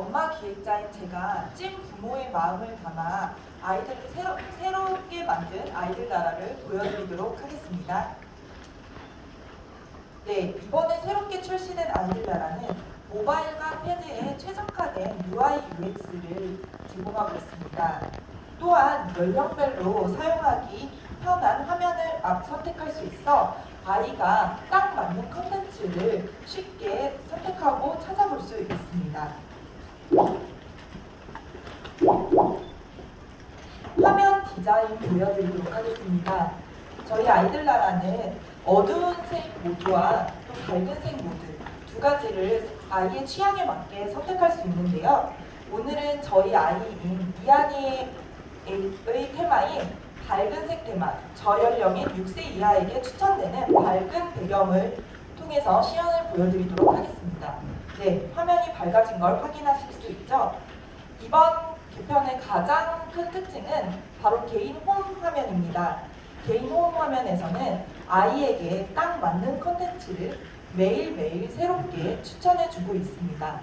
엄마 기획자인 제가 찐 부모의 마음을 담아 아이들을 새로, 새롭게 만든 아이들 나라를 보여드리도록 하겠습니다. 네, 이번에 새롭게 출시된 아이들 나라는 모바일과 패드에 최적화된 UI UX를 제공하고 있습니다. 또한 연령별로 사용하기 편한 화면을 앞 선택할 수 있어 아이가 딱 맞는 컨텐츠를 쉽게 선택하고 찾아볼 수 있습니다. 화면 디자인 보여드리도록 하겠습니다. 저희 아이들 나라는 어두운 색 모드와 또 밝은 색 모드 두 가지를 아이의 취향에 맞게 선택할 수 있는데요. 오늘은 저희 아이인 이한이의 테마인 밝은색 테마, 저연령인 6세 이하에게 추천되는 밝은 배경을 통해서 시연을 보여드리도록 하겠습니다. 네, 화면이 밝아진 걸 확인하실 수 있죠? 이번 개편의 가장 큰 특징은 바로 개인 홈 화면입니다. 개인 홈 화면에서는 아이에게 딱 맞는 컨텐츠를 매일매일 새롭게 추천해주고 있습니다.